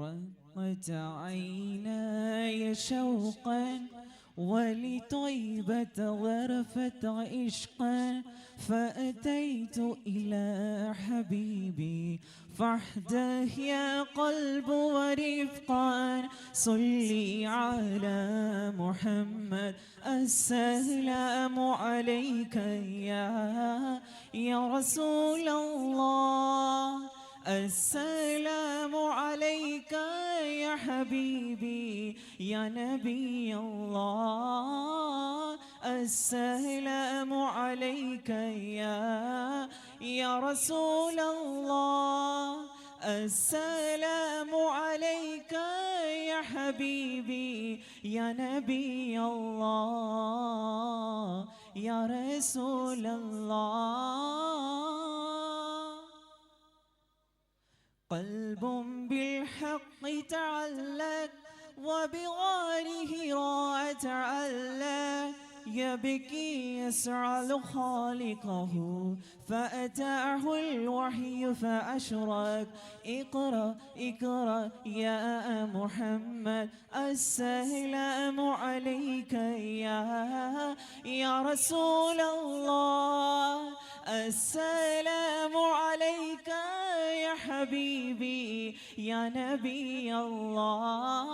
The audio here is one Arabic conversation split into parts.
رقت عيناي شوقا ولطيبة غرفت عشقا فأتيت إلى حبيبي. فاحده يا قلب ورفقا صلي على محمد. السلام عليك يا يا رسول الله. السلام حبيبي يا نبي الله السلام عليك يا يا رسول الله. السلام عليك يا حبيبي يا نبي الله يا رسول الله. قلب بالحق تعلق وبغاره راى تعلق. يبكي يسعى خالقه فأتاه الوحي فأشرك اقرأ اقرأ يا محمد السلام عليك يا يا رسول الله. السلام عليك حبيبي يا نبي الله.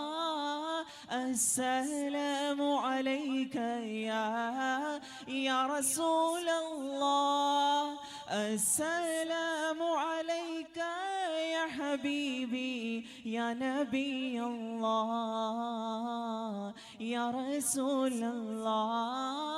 السلام عليك يا يا رسول الله. السلام عليك يا حبيبي يا نبي الله. يا رسول الله.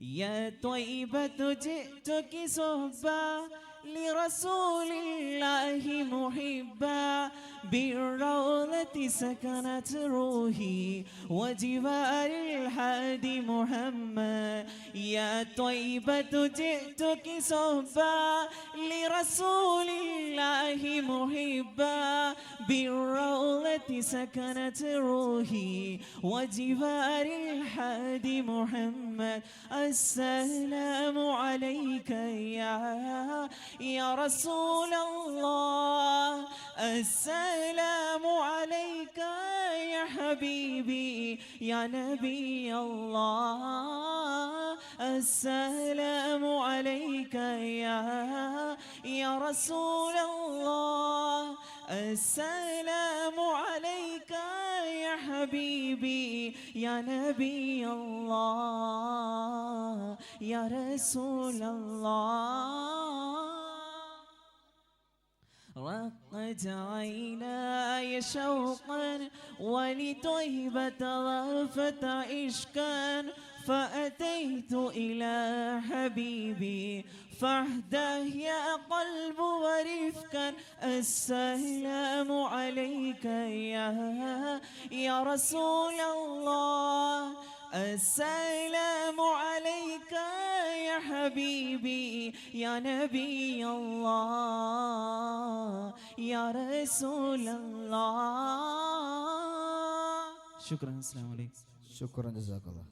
يا طيبة جئتك صحبا لرسول الله محبا بالروضة سكنت روحي وجوار الحادي محمد. يا طيبة جئتك صحبا لرسول الله محبا بالروضة سكنت روحي وجوار الحادي محمد السلام عليك يا يا رسول الله. السلام عليك يا حبيبي يا نبي الله. السلام عليك يا يا رسول الله السلام عليك يا حبيبي يا نبي الله يا رسول الله. رقت عيناي شوقا ولطيبة غرفت عشقا فأتيت إلى حبيبي. فاهده يا قلب ورفقا. السلام عليك يا يا رسول الله. السلام عليك يا حبيبي. يا نبي الله. يا رسول الله. شكرا السلام عليكم. شكرا جزاك الله.